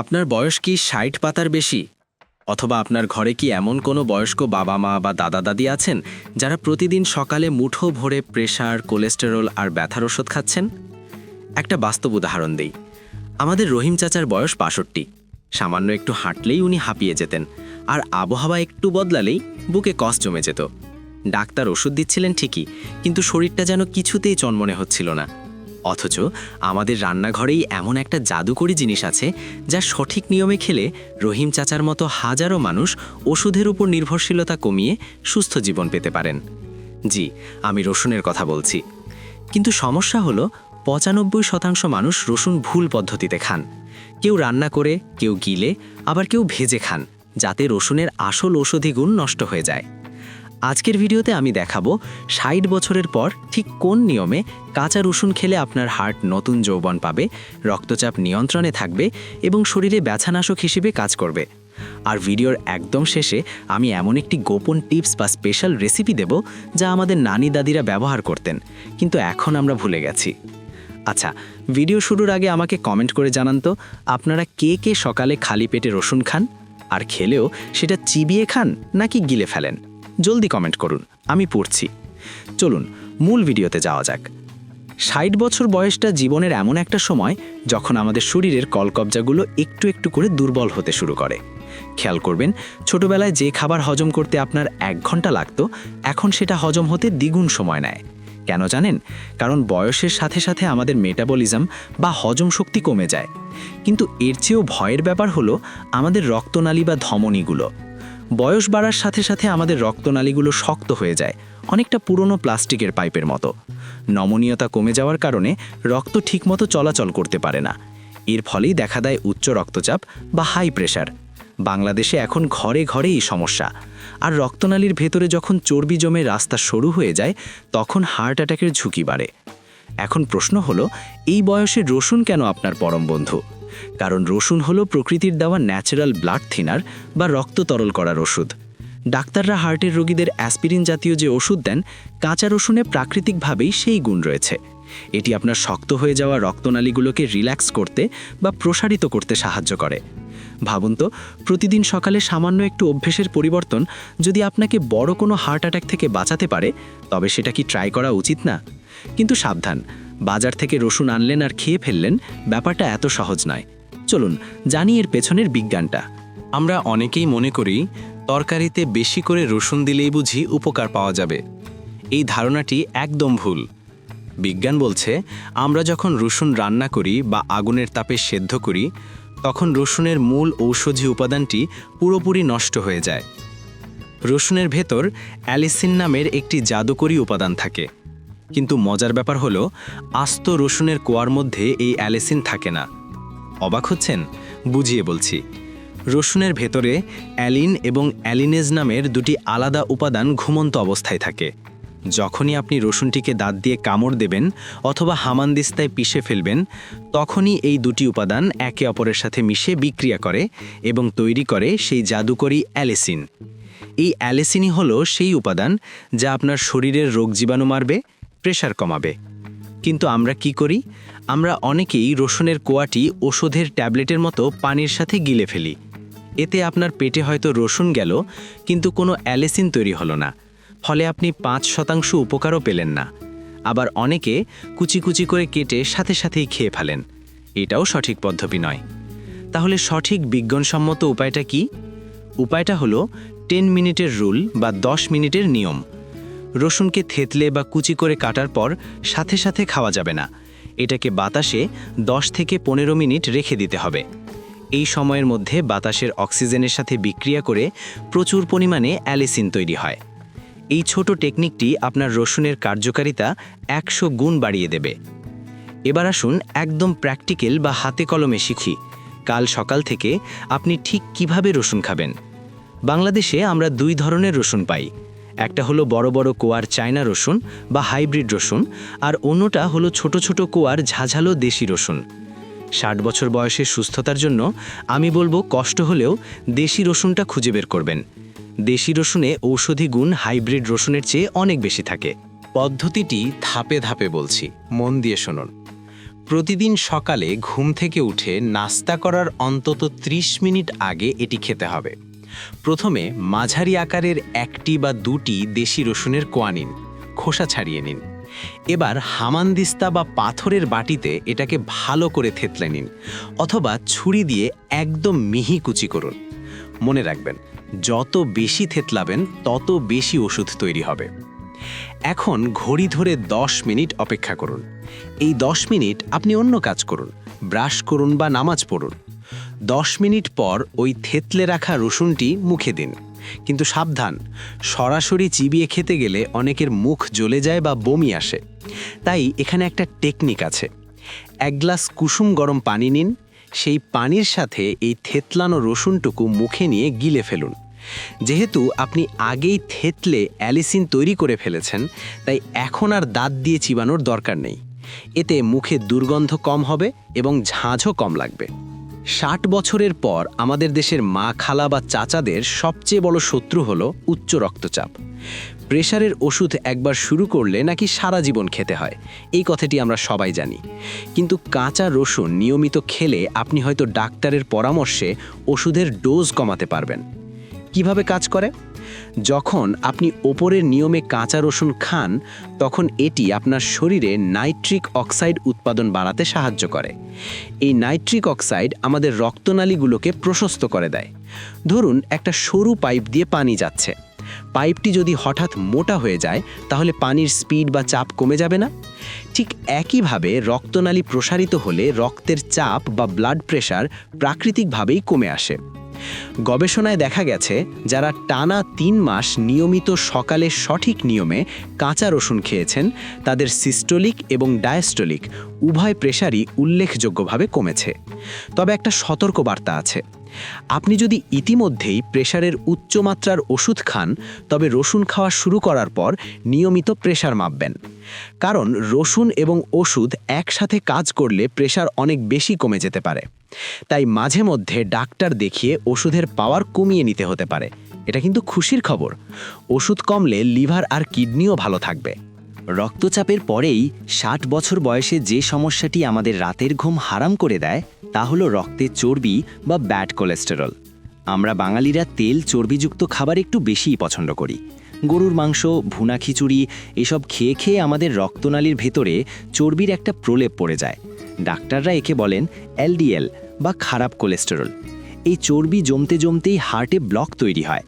আপনার বয়স কি ষাট পাতার বেশি? অথবা আপনার ঘরে কি এমন কোনো বয়স্ক বাবা মা বা দাদা দাদি আছেন, যারা প্রতিদিন সকালে মুঠো ভরে প্রেশার কোলেস্টেরল আর ব্যথার ওষুধ খাচ্ছেন? একটা বাস্তব উদাহরণ দিই। আমাদের রহিম চাচার বয়স বাষট্টি। সামান্য একটু হাঁটলেই উনি হাঁপিয়ে যেতেন, আর আবহাওয়া একটু বদলালেই বুকে কস জমে যেত। ডাক্তার ওষুধ দিচ্ছিলেন ঠিকই, কিন্তু শরীরটা যেন কিছুতেই চনমনে হচ্ছিল না। অথচ আমাদের রান্নাঘরেই এমন একটা জাদুকরি জিনিস আছে যা সঠিক নিয়মে খেলে রহিম চাচার মতো হাজারো মানুষ ওষুধের উপর নির্ভরশীলতা কমিয়ে সুস্থ জীবন পেতে পারেন। জি, আমি রসুনের কথা বলছি। কিন্তু সমস্যা হলো পঁচানব্বই শতাংশ মানুষ রসুন ভুল পদ্ধতিতে খান। কেউ রান্না করে, কেউ গিলে, আবার কেউ ভেজে খান, যাতে রসুনের আসল ঔষধি গুণ নষ্ট হয়ে যায়। আজকের ভিডিওতে আমি দেখাবো ষাট বছরের পর ঠিক কোন নিয়মে কাঁচা রসুন খেলে আপনার হার্ট নতুন যৌবন পাবে, রক্তচাপ নিয়ন্ত্রণে থাকবে এবং শরীরে ব্যথানাশক হিসেবে কাজ করবে। আর ভিডিওর একদম শেষে আমি এমন একটি গোপন টিপস বা স্পেশাল রেসিপি দেব যা আমাদের নানি দাদিরা ব্যবহার করতেন, কিন্তু এখন আমরা ভুলে গেছি। আচ্ছা ভিডিও শুরুর আগে আমাকে কমেন্ট করে জানান তো, আপনারা কে কে সকালে খালি পেটে রসুন খান? আর খেলেও সেটা চিবিয়ে খান নাকি গিলে ফেলেন? জলদি কমেন্ট করুন, আমি পড়ছি। চলুন, মূল ভিডিওতে যাওয়া যাক। ষাট বছর বয়সটা জীবনের এমন একটা সময় যখন আমাদের শরীরের কলকবজাগুলো একটু একটু করে দুর্বল হতে শুরু করে। খেয়াল করবেন, ছোটবেলায় যে খাবার হজম করতে আপনার এক ঘণ্টা লাগতো, এখন সেটা হজম হতে দ্বিগুণ সময় নেয়। কেন জানেন? কারণ বয়সের সাথে সাথে আমাদের মেটাবলিজম বা হজম শক্তি কমে যায়। কিন্তু এর চেয়েও ভয়ের ব্যাপার হলো আমাদের রক্তনালী বা ধমনীগুলো। বয়স বাড়ার সাথে সাথে আমাদের রক্তনালীগুলো শক্ত হয়ে যায়, অনেকটা পুরনো প্লাস্টিকের পাইপের মতো। নমনীয়তা কমে যাওয়ার কারণে রক্ত ঠিকমতো চলাচল করতে পারে না। এর ফলেই দেখা দেয় উচ্চ রক্তচাপ বা হাই প্রেশার বাংলাদেশে এখন ঘরে ঘরে এই সমস্যা। আর রক্তনালীর ভেতরে যখন চর্বি জমে রাস্তা সরু হয়ে যায়, তখন হার্ট অ্যাটাকের ঝুঁকি বাড়ে। এখন প্রশ্ন হলো, এই বয়সে রসুন কেন আপনার পরম বন্ধু? কারণ রসুন হলো প্রকৃতির দেওয়া ন্যাচারাল ব্লাড থিনার বা রক্ত তরল করার ওষুধ। ডাক্তাররা হার্টের রোগীদের অ্যাসপিরিন জাতীয় যে ওষুধ দেন, কাঁচা রসুনে প্রাকৃতিকভাবেই সেই গুণ রয়েছে। এটি আপনার শক্ত হয়ে যাওয়া রক্তনালীগুলোকে রিল্যাক্স করতে বা প্রসারিত করতে সাহায্য করে। ভাবুন তো, প্রতিদিন সকালে সামান্য একটু অভ্যেসের পরিবর্তন যদি আপনাকে বড় কোনো হার্ট অ্যাটাক থেকে বাঁচাতে পারে, তবে সেটা কি ট্রাই করা উচিত না? কিন্তু সাবধান বাজার থেকে রসুন আনলেন আর খেয়ে ফেললেন, ব্যাপারটা এত সহজ নয়। চলুন, জানি এর পেছনের বিজ্ঞানটা। আমরা অনেকেই মনে করি, তরকারিতে বেশি করে রসুন দিলেই বুঝি উপকার পাওয়া যাবে। এই ধারণাটি একদম ভুল। বিজ্ঞান বলছে, আমরা যখন রসুন রান্না করি বা আগুনের তাপে সেদ্ধ করি, তখন রসুনের মূল ঔষধি উপাদানটি পুরোপুরি নষ্ট হয়ে যায়। রসুনের ভেতর অ্যালিসিন নামের একটি জাদুকরী উপাদান থাকে। কিন্তু মজার ব্যাপার হলো, আস্ত রসুনের কোয়ার মধ্যে এই অ্যালেসিন থাকে না। অবাক হচ্ছেন? বুঝিয়ে বলছি। রসুনের ভেতরে অ্যালিন এবং অ্যালিনেজ নামের দুটি আলাদা উপাদান ঘুমন্ত অবস্থায় থাকে। যখনই আপনি রসুনটিকে দাঁত দিয়ে কামড় দেবেন অথবা হামানদিস্তায় পিষে ফেলবেন, তখনই এই দুটি উপাদান একে অপরের সাথে মিশে বিক্রিয়া করে এবং তৈরি করে সেই জাদুকরী অ্যালেসিন। এই অ্যালেসিনই হলো সেই উপাদান যা আপনার শরীরের রোগ জীবাণু মারবে প্রেশার কমাবে। কিন্তু আমরা কি করি? আমরা অনেকেই রসুনের কোয়াটি ওষুধের ট্যাবলেটের মতো পানির সাথে গিলে ফেলি। এতে আপনার পেটে হয়তো রসুন গেল, কিন্তু কোনো অ্যালেসিন তৈরি হলো না। ফলে আপনি পাঁচ শতাংশ উপকারও পেলেন না। আবার অনেকে কুচি কুচি করে কেটে সাথে সাথেই খেয়ে ফেলেন। এটাও সঠিক পদ্ধতি নয়। তাহলে সঠিক বিজ্ঞানসম্মত উপায়টা কি? উপায়টা হলো টেন মিনিটের রুল বা দশ মিনিটের নিয়ম। রসুনকে থেতলে বা কুচি করে কাটার পর সাথে সাথে খাওয়া যাবে না। এটাকে বাতাসে 10 থেকে পনেরো মিনিট রেখে দিতে হবে। এই সময়ের মধ্যে বাতাসের অক্সিজেনের সাথে বিক্রিয়া করে প্রচুর পরিমাণে অ্যালিসিন তৈরি হয়। এই ছোট টেকনিকটি আপনার রসুনের কার্যকারিতা একশো গুণ বাড়িয়ে দেবে। এবার আসুন একদম প্র্যাকটিক্যাল বা হাতে কলমে শিখি। কাল সকাল থেকে আপনি ঠিক কীভাবে রসুন খাবেন? বাংলাদেশে আমরা দুই ধরনের রসুন পাই। একটা হলো বড় বড় কোয়ার চায়না রসুন বা হাইব্রিড রসুন, আর অন্যটা হলো ছোট ছোট কোয়ার ঝাঝালো দেশি রসুন। ষাট বছর বয়সের সুস্থতার জন্য আমি বলব কষ্ট হলেও দেশি রসুনটা খুঁজে বের করবেন। দেশি রসুনে ঔষধি গুণ হাইব্রিড রসুনের চেয়ে অনেক বেশি থাকে। পদ্ধতিটি ধাপে ধাপে বলছি, মন দিয়ে শুনুন। প্রতিদিন সকালে ঘুম থেকে উঠে নাস্তা করার অন্তত ৩০ মিনিট আগে এটি খেতে হবে। প্রথমে মাঝারি আকারের একটি বা দুটি দেশি রসুনের কোয়া নিন, খোসা ছাড়িয়ে নিন। এবার হামানদিস্তা বা পাথরের বাটিতে এটাকে ভালো করে থেতলে নিন, অথবা ছুরি দিয়ে একদম মিহি কুচি করুন। মনে রাখবেন, যত বেশি থেতলাবেন, তত বেশি ওষুধ তৈরি হবে। এখন ঘড়ি ধরে 10 মিনিট অপেক্ষা করুন। এই 10 মিনিট আপনি অন্য কাজ করুন, ব্রাশ করুন বা নামাজ পড়ুন। 10 মিনিট পর ওই থেতলে রাখা রসুনটি মুখে দিন। কিন্তু সাবধান, সরাসরি চিবিয়ে খেতে গেলে অনেকের মুখ জ্বলে যায় বা বমি আসে। তাই এখানে একটা টেকনিক আছে। এক গ্লাস কুসুম গরম পানি নিন, সেই পানির সাথে এই থেতলানো রসুনটুকু মুখে নিয়ে গিলে ফেলুন। যেহেতু আপনি আগেই থেতলে অ্যালিসিন তৈরি করে ফেলেছেন, তাই এখন আর দাঁত দিয়ে চিবানোর দরকার নেই। এতে মুখে দুর্গন্ধ কম হবে এবং ঝাঁঝও কম লাগবে। ষাট বছরের পর আমাদের দেশের মা খালা বা চাচাদের সবচেয়ে বড় শত্রু হলো উচ্চ রক্তচাপ। প্রেশারের ওষুধ একবার শুরু করলে নাকি সারা জীবন খেতে হয়, এই কথাটি আমরা সবাই জানি। কিন্তু কাঁচা রসুন নিয়মিত খেলে আপনি হয়তো ডাক্তারের পরামর্শে ওষুধের ডোজ কমাতে পারবেন। কীভাবে কাজ করে? যখন আপনি ওপরের নিয়মে কাঁচা রসুন খান, তখন এটি আপনার শরীরে নাইট্রিক অক্সাইড উৎপাদন বাড়াতে সাহায্য করে। এই নাইট্রিক অক্সাইড আমাদের রক্তনালীগুলোকে প্রশস্ত করে দেয়। ধরুন, একটা সরু পাইপ দিয়ে পানি যাচ্ছে। পাইপটি যদি হঠাৎ মোটা হয়ে যায়, তাহলে পানির স্পিড বা চাপ কমে যাবে না? ঠিক একইভাবে রক্তনালী প্রসারিত হলে রক্তের চাপ বা ব্লাড প্রেশার প্রাকৃতিকভাবেই কমে আসে। গবেষণায় দেখা গেছে যারা টানা তিন মাস নিয়মিত সকালে সঠিক নিয়মে কাঁচা রসুন খেয়েছেন, তাদের সিস্টোলিক এবং ডায়াস্টোলিক উভয় প্রেশারই উল্লেখযোগ্যভাবে কমেছে। তবে একটা সতর্কবার্তা আছে। আপনি যদি ইতিমধ্যেই প্রেশারের উচ্চমাত্রার ওষুধ খান, তবে রসুন খাওয়া শুরু করার পর নিয়মিত প্রেশার মাপবেন। কারণ রসুন এবং ওষুধ একসাথে কাজ করলে প্রেশার অনেক বেশি কমে যেতে পারে। তাই মাঝে মধ্যে ডাক্তার দেখিয়ে ওষুধের পাওয়ার কমিয়ে নিতে হতে পারে। এটা কিন্তু খুশির খবর। ওষুধ কমলে লিভার আর কিডনিও ভালো থাকবে। রক্তচাপের পরেই ষাট বছর বয়সে যে সমস্যাটি আমাদের রাতের ঘুম হারাম করে দেয়, তা হলো রক্তে চর্বি বা ব্যাড কোলেস্টেরল। আমরা বাঙালিরা তেল চর্বিযুক্ত খাবার একটু বেশিই পছন্দ করি। গরুর মাংস, ভুনা খিচুড়ি, এসব খেয়ে খেয়ে আমাদের রক্তনালীর ভেতরে চর্বির একটা প্রলেপ পড়ে যায়। ডাক্তাররা একে বলেন এলডিএল বা খারাপ কোলেস্টেরল। এই চর্বি জমতে জমতেই হার্টে ব্লক তৈরি হয়।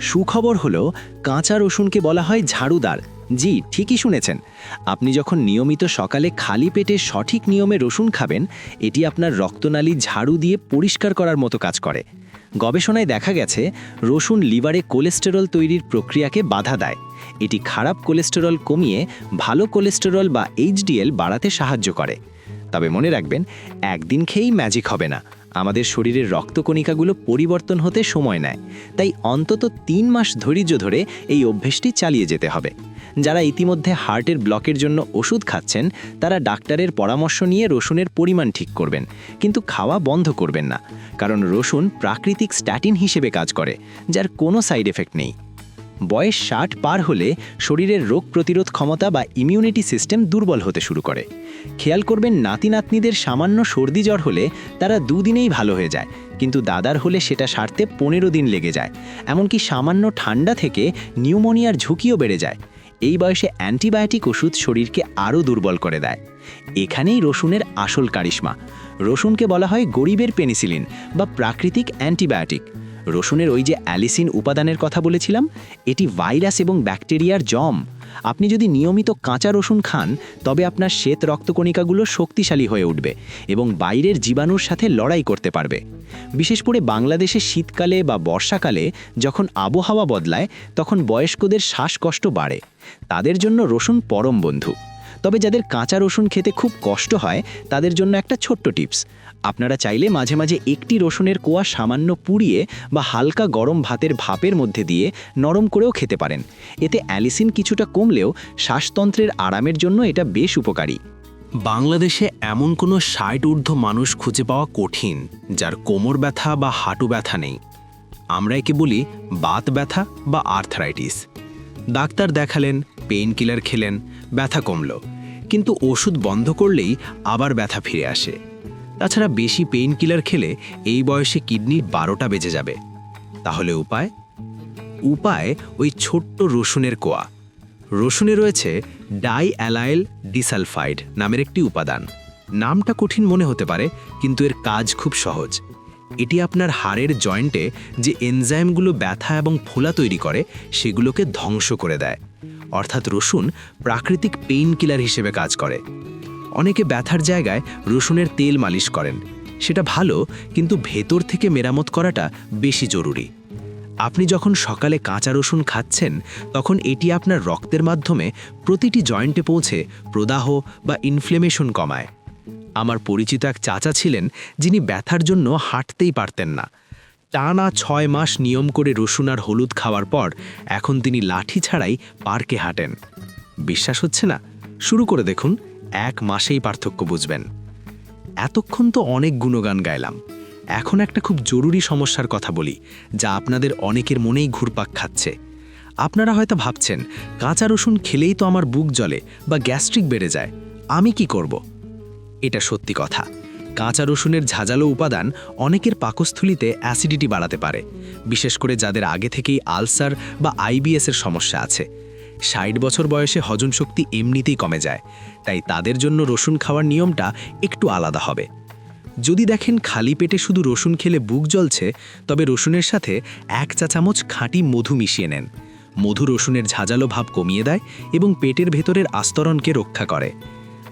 সুখবর হলো, কাঁচা রসুনকে বলা হয় ঝাড়ুদার। জি, ঠিকই শুনেছেন। আপনি যখন নিয়মিত সকালে খালি পেটে সঠিক নিয়মে রসুন খাবেন, এটি আপনার রক্তনালী ঝাড়ু দিয়ে পরিষ্কার করার মতো কাজ করে। গবেষণায় দেখা গেছে, রসুন লিভারে কোলেস্টেরল তৈরির প্রক্রিয়াকে বাধা দেয়। এটি খারাপ কোলেস্টেরল কমিয়ে ভালো কোলেস্টেরল বা এইচডিএল বাড়াতে সাহায্য করে। তবে মনে রাখবেন, একদিন খেয়েই ম্যাজিক হবে না। আমাদের শরীরের রক্তকণিকাগুলো পরিবর্তন হতে সময় নেয়। তাই অন্তত তিন মাস ধৈর্য ধরে এই অভ্যেসটি চালিয়ে যেতে হবে। যারা ইতিমধ্যে হার্টের ব্লকের জন্য ওষুধ খাচ্ছেন, তারা ডাক্তারের পরামর্শ নিয়ে রসুনের পরিমাণ ঠিক করবেন। কিন্তু খাওয়া বন্ধ করবেন না, কারণ রসুন প্রাকৃতিক স্ট্যাটিন হিসেবে কাজ করে, যার কোনো সাইড এফেক্ট নেই। বয়স ষাট পার হলে শরীরের রোগ প্রতিরোধ ক্ষমতা বা ইমিউনিটি সিস্টেম দুর্বল হতে শুরু করে। খেয়াল করবেন নাতি নাতনিদের সামান্য সর্দি জ্বর হলে তারা দুদিনেই ভালো হয়ে যায়, কিন্তু দাদার হলে সেটা সারতে পনেরো দিন লেগে যায়। এমনকি সামান্য ঠান্ডা থেকে নিউমোনিয়ার ঝুঁকিও বেড়ে যায়। এই বয়সে অ্যান্টিবায়োটিক ওষুধ শরীরকে আরও দুর্বল করে দেয়। এখানেই রসুনের আসল কারিশমা। রসুনকে বলা হয় গরিবের পেনিসিলিন বা প্রাকৃতিক অ্যান্টিবায়োটিক। রসুনের ওই যে অ্যালিসিন উপাদানের কথা বলেছিলাম, এটি ভাইরাস এবং ব্যাকটেরিয়ার জম। আপনি যদি নিয়মিত কাঁচা রসুন খান, তবে আপনার শ্বেত রক্তকণিকাগুলো শক্তিশালী হয়ে উঠবে এবং বাইরের জীবাণুর সাথে লড়াই করতে পারবে। বিশেষ করে বাংলাদেশে শীতকালে বা বর্ষাকালে যখন আবহাওয়া বদলায়, তখন বয়স্কদের শ্বাসকষ্ট বাড়ে। তাদের জন্য রসুন পরম বন্ধু। তবে যাদের কাঁচা রসুন খেতে খুব কষ্ট হয়, তাদের জন্য একটা ছোট্ট টিপস। আপনারা চাইলে মাঝে মাঝে একটি রসুনের কোয়া সামান্য পুড়িয়ে বা হালকা গরম ভাতের ভাপের মধ্যে দিয়ে নরম করেও খেতে পারেন। এতে অ্যালিসিন কিছুটা কমলেও শ্বাসতন্ত্রের আরামের জন্য এটা বেশ উপকারী। বাংলাদেশে এমন কোনো ষাট ঊর্ধ্ব মানুষ খুঁজে পাওয়া কঠিন, যার কোমর ব্যথা বা হাঁটু ব্যথা নেই। আমরা একে বলি, বাত ব্যথা বা আর্থারাইটিস। ডাক্তার দেখালেন, পেইন কিলার খেলেন, ব্যথা কমল। কিন্তু ওষুধ বন্ধ করলেই আবার ব্যথা ফিরে আসে। তাছাড়া বেশি পেইন কিলার খেলে এই বয়সে কিডনির বারোটা বেজে যাবে। তাহলে উপায়? উপায় ওই ছোট্ট রসুনের কোয়া। রসুনে রয়েছে ডাই অ্যালাইল ডিসালফাইড নামের একটি উপাদান। নামটা কঠিন মনে হতে পারে, কিন্তু এর কাজ খুব সহজ। এটি আপনার হাড়ের জয়েন্টে যে এনজাইমগুলো ব্যথা এবং ফোলা তৈরি করে, সেগুলোকে ধ্বংস করে দেয়। অর্থাৎ রসুন প্রাকৃতিক পেইন কিলার হিসেবে কাজ করে। অনেকে ব্যথার জায়গায় রসুনের তেল মালিশ করেন। সেটা ভালো, কিন্তু ভেতর থেকে মেরামত করাটা বেশি জরুরি। আপনি যখন সকালে কাঁচা রসুন খাচ্ছেন, তখন এটি আপনার রক্তের মাধ্যমে প্রতিটি জয়েন্টে পৌঁছে প্রদাহ বা ইনফ্লেমেশন কমায়। আমার পরিচিত এক চাচা ছিলেন যিনি ব্যথার জন্য হাঁটতেই পারতেন না। টানা ছয় মাস নিয়ম করে রসুন আর হলুদ খাওয়ার পর এখন তিনি লাঠি ছাড়াই পার্কে হাঁটেন। বিশ্বাস হচ্ছে না? শুরু করে দেখুন, এক মাসেই পার্থক্য বুঝবেন। এতক্ষণ তো অনেক গুণগান গাইলাম। এখন একটা খুব জরুরি সমস্যার কথা বলি, যা আপনাদের অনেকের মনেই ঘুরপাক খাচ্ছে। আপনারা হয়তো ভাবছেন, কাঁচা রসুন খেলেই তো আমার বুক জ্বলে বা গ্যাস্ট্রিক বেড়ে যায়। আমি কি করব? এটা সত্যি কথা। কাঁচা রসুনের ঝাঁঝালো উপাদান অনেকের পাকস্থলিতে অ্যাসিডিটি বাড়াতে পারে, বিশেষ করে যাদের আগে থেকেই আলসার বা আইবিএসের সমস্যা আছে। ষাট বছর বয়সে হজম শক্তি এমনিতেই কমে যায়, তাই তাদের জন্য রসুন খাওয়ার নিয়মটা একটু আলাদা হবে। যদি দেখেন খালি পেটে শুধু রসুন খেলে বুক জ্বলছে, তবে রসুনের সাথে এক চা চামচ খাঁটি মধু মিশিয়ে নেন। মধু রসুনের ঝাঁঝালো ভাব কমিয়ে দেয় এবং পেটের ভেতরের আস্তরণকে রক্ষা করে।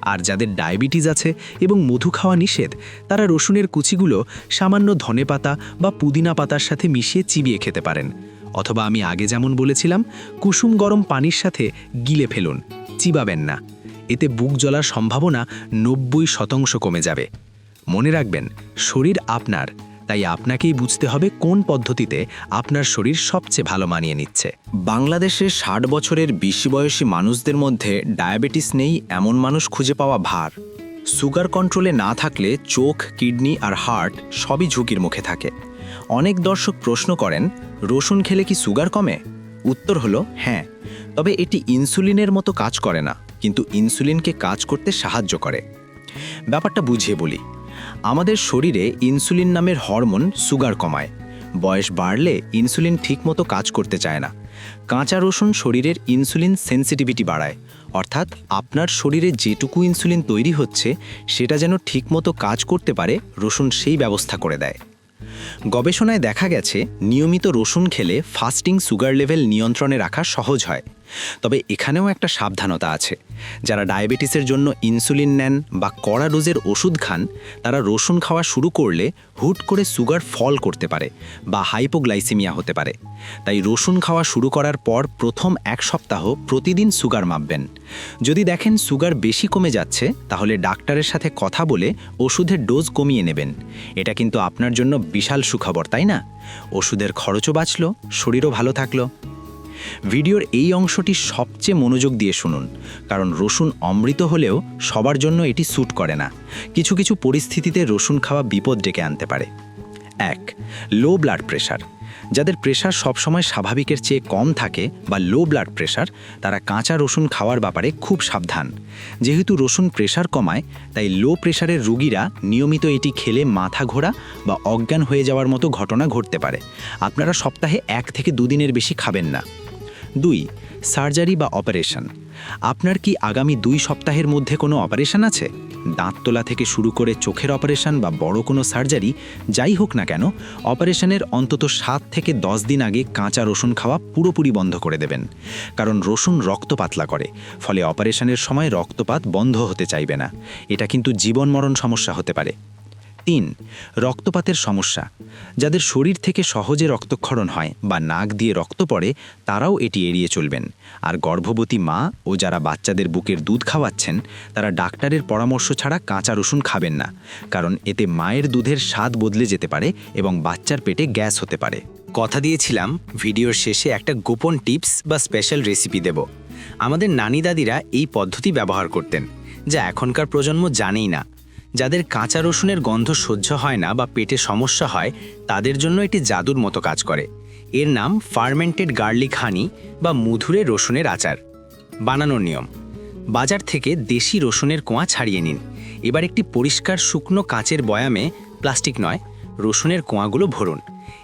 আর যাদের ডায়াবেটিস আছে এবং মধু খাওয়া নিষেধ, তারা রসুনের কুচিগুলো সামান্য ধনে পাতা বা পুদিনা পাতার সাথে মিশিয়ে চিবিয়ে খেতে পারেন। অথবা আমি আগে যেমন বলেছিলাম, কুসুম গরম পানির সাথে গিলে ফেলুন, চিবাবেন না। এতে বুক জ্বলার সম্ভাবনা নব্বই শতাংশ কমে যাবে। মনে রাখবেন, শরীর আপনার তাই আপনাকেই বুঝতে হবে কোন পদ্ধতিতে আপনার শরীর সবচেয়ে ভালো মানিয়ে নিচ্ছে। বাংলাদেশে ষাট বছরের বেশি বয়সী মানুষদের মধ্যে ডায়াবেটিস নেই এমন মানুষ খুঁজে পাওয়া ভার। সুগার কন্ট্রোলে না থাকলে চোখ, কিডনি আর হার্ট সবই ঝুঁকির মুখে থাকে। অনেক দর্শক প্রশ্ন করেন, রসুন খেলে কি সুগার কমে? উত্তর হলো হ্যাঁ। তবে এটি ইনসুলিনের মতো কাজ করে না, কিন্তু ইনসুলিনকে কাজ করতে সাহায্য করে। ব্যাপারটা বুঝিয়ে বলি। আমাদের শরীরে ইনসুলিন নামের হরমোন সুগার কমায়। বয়স বাড়লে ইনসুলিন ঠিকমতো কাজ করতে চায় না। কাঁচা রসুন শরীরের ইনসুলিন সেন্সিটিভিটি বাড়ায়। অর্থাৎ আপনার শরীরে যেটুকু ইনসুলিন তৈরি হচ্ছে, সেটা যেন ঠিকমতো কাজ করতে পারে, রসুন সেই ব্যবস্থা করে দেয়। গবেষণায় দেখা গেছে, নিয়মিত রসুন খেলে ফাস্টিং সুগার লেভেল নিয়ন্ত্রণে রাখা সহজ হয়। তবে এখানেও একটা সাবধানতা আছে। যারা ডায়াবেটিসের জন্য ইনসুলিন নেন বা কড়া ডোজের ওষুধ খান, তারা রসুন খাওয়া শুরু করলে হুট করে সুগার ফল করতে পারে বা হাইপোগ্লাইসিমিয়া হতে পারে। তাই রসুন খাওয়া শুরু করার পর প্রথম এক সপ্তাহ প্রতিদিন সুগার মাপবেন। যদি দেখেন সুগার বেশি কমে যাচ্ছে, তাহলে ডাক্তারের সাথে কথা বলে ওষুধের ডোজ কমিয়ে নেবেন। এটা কিন্তু আপনার জন্য বিশাল সুখবর, তাই না? ওষুধের খরচও বাঁচল, শরীরও ভালো থাকল। ভিডিওর এই অংশটি সবচেয়ে মনোযোগ দিয়ে শুনুন, কারণ রসুন অমৃত হলেও সবার জন্য এটি স্যুট করে না। কিছু কিছু পরিস্থিতিতে রসুন খাওয়া বিপদ ডেকে আনতে পারে। এক, লো ব্লাড প্রেশার যাদের প্রেশার সবসময় স্বাভাবিকের চেয়ে কম থাকে বা লো ব্লাড প্রেশার তারা কাঁচা রসুন খাওয়ার ব্যাপারে খুব সাবধান। যেহেতু রসুন প্রেশার কমায়, তাই লো প্রেশারের রুগীরা নিয়মিত এটি খেলে মাথা ঘোরা বা অজ্ঞান হয়ে যাওয়ার মতো ঘটনা ঘটতে পারে। আপনারা সপ্তাহে এক থেকে দুদিনের বেশি খাবেন না। দুই, সার্জারি বা অপারেশন। আপনার কি আগামী দুই সপ্তাহের মধ্যে কোনো অপারেশন আছে? দাঁত তোলা থেকে শুরু করে চোখের অপারেশন বা বড় কোনো সার্জারি, যাই হোক না কেন, অপারেশনের অন্তত সাত থেকে দশ দিন আগে কাঁচা রসুন খাওয়া পুরোপুরি বন্ধ করে দেবেন। কারণ রসুন রক্ত পাতলা করে, ফলে অপারেশনের সময় রক্তপাত বন্ধ হতে চাইবে না। এটা কিন্তু জীবন মরণ সমস্যা হতে পারে। তিন, রক্তপাতের সমস্যা। যাদের শরীর থেকে সহজে রক্তক্ষরণ হয় বা নাক দিয়ে রক্ত পড়ে, তারাও এটি এড়িয়ে চলবেন। আর গর্ভবতী মা ও যারা বাচ্চাদের বুকের দুধ খাওয়াচ্ছেন, তারা ডাক্তারের পরামর্শ ছাড়া কাঁচা রসুন খাবেন না, কারণ এতে মায়ের দুধের স্বাদ বদলে যেতে পারে এবং বাচ্চার পেটে গ্যাস হতে পারে। কথা দিয়েছিলাম, ভিডিওর শেষে একটা গোপন টিপস বা স্পেশাল রেসিপি দেব। আমাদের নানি দাদিরা এই পদ্ধতি ব্যবহার করতেন, যা এখনকার প্রজন্ম জানেই না। যাদের কাঁচা রসুনের গন্ধ সহ্য হয় না বা পেটে সমস্যা হয়, তাদের জন্য এটি জাদুর মতো কাজ করে। এর নাম ফার্মেন্টেড গার্লিক হানি বা মধুরে রসুনের আচার। বানানোর নিয়ম। বাজার থেকে দেশি রসুনের কোঁয়া ছাড়িয়ে নিন। এবার একটি পরিষ্কার শুকনো কাঁচের বয়ামে, প্লাস্টিক নয়, রসুনের কোঁয়াগুলো ভরুন।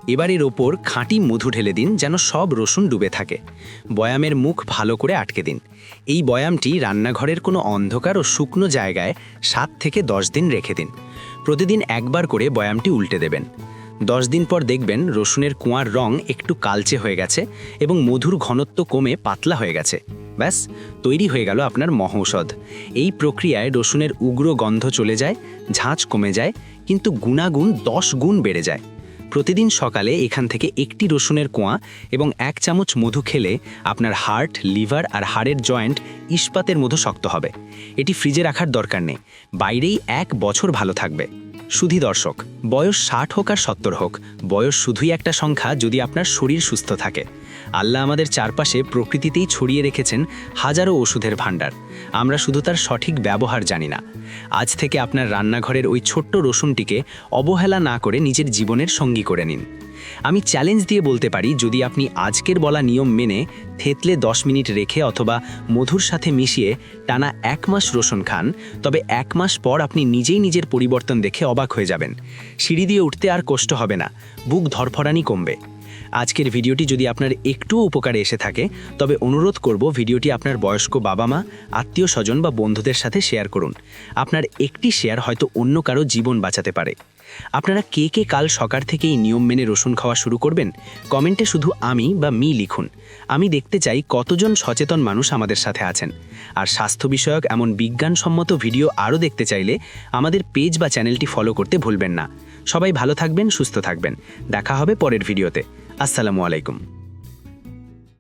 এবার এর ওপর খাঁটি মধু ঢেলে দিন যেন সব রসুন ডুবে থাকে। বয়ামের মুখ ভালো করে আটকে দিন। এই বয়ামটি রান্নাঘরের কোনো অন্ধকার ও শুকনো জায়গায় সাত থেকে দশ দিন রেখে দিন। প্রতিদিন একবার করে বয়ামটি উল্টে দেবেন। দশ দিন পর দেখবেন রসুনের কুয়ার রং একটু কালচে হয়ে গেছে এবং মধুর ঘনত্ব কমে পাতলা হয়ে গেছে। ব্যাস, তৈরি হয়ে গেল আপনার মহৌষধ এই প্রক্রিয়ায় রসুনের উগ্র গন্ধ চলে যায় ঝাঁচ কমে যায়, কিন্তু গুণাগুণ দশ গুণ বেড়ে যায়। প্রতিদিন সকালে এখান থেকে একটি রসুনের কোঁয়া এবং এক চামচ মধু খেলে আপনার হার্ট, লিভার আর হাড়ের জয়েন্ট ইস্পাতের মধু শক্ত হবে। এটি ফ্রিজে রাখার দরকার নেই। বাইরেই এক বছর ভালো থাকবে। সুধী দর্শক, বয়স ষাট হোক আর সত্তর হোক, বয়স শুধুই একটা সংখ্যা যদি আপনার শরীর সুস্থ থাকে। আল্লাহ আমাদের চারপাশে প্রকৃতিতেই ছড়িয়ে রেখেছেন হাজারো ওষুধের ভাণ্ডার। আমরা শুধু তার সঠিক ব্যবহার জানি না। আজ থেকে আপনার রান্নাঘরের ওই ছোট্ট রসুনটিকে অবহেলা না করে নিজের জীবনের সঙ্গী করে নিন। আমি চ্যালেঞ্জ দিয়ে বলতে পারি, যদি আপনি আজকের বলা নিয়ম মেনে থেতলে দশ মিনিট রেখে অথবা মধুর সাথে মিশিয়ে টানা এক মাস রসুন খান, তবে এক মাস পর আপনি নিজেই নিজের পরিবর্তন দেখে অবাক হয়ে যাবেন। সিঁড়ি দিয়ে উঠতে আর কষ্ট হবে না, বুক ধরফরানি কমবে। আজকের ভিডিওটি যদি আপনার একটুও উপকারে এসে থাকে, তবে অনুরোধ করব ভিডিওটি আপনার বয়স্ক বাবা মা, আত্মীয় স্বজন বা বন্ধুদের সাথে শেয়ার করুন। আপনার একটি শেয়ার হয়তো অন্য কারও জীবন বাঁচাতে পারে। আপনারা কে কে কাল সকাল থেকেই নিয়ম মেনে রসুন খাওয়া শুরু করবেন? কমেন্টে শুধু আমি বা মি লিখুন। আমি দেখতে চাই কতজন সচেতন মানুষ আমাদের সাথে আছেন। আর স্বাস্থ্য বিষয়ক এমন বিজ্ঞানসম্মত ভিডিও আরও দেখতে চাইলে আমাদের পেজ বা চ্যানেলটি ফলো করতে ভুলবেন না। সবাই ভালো থাকবেন, সুস্থ থাকবেন। দেখা হবে পরের ভিডিওতে। আসসালামু আলাইকুম।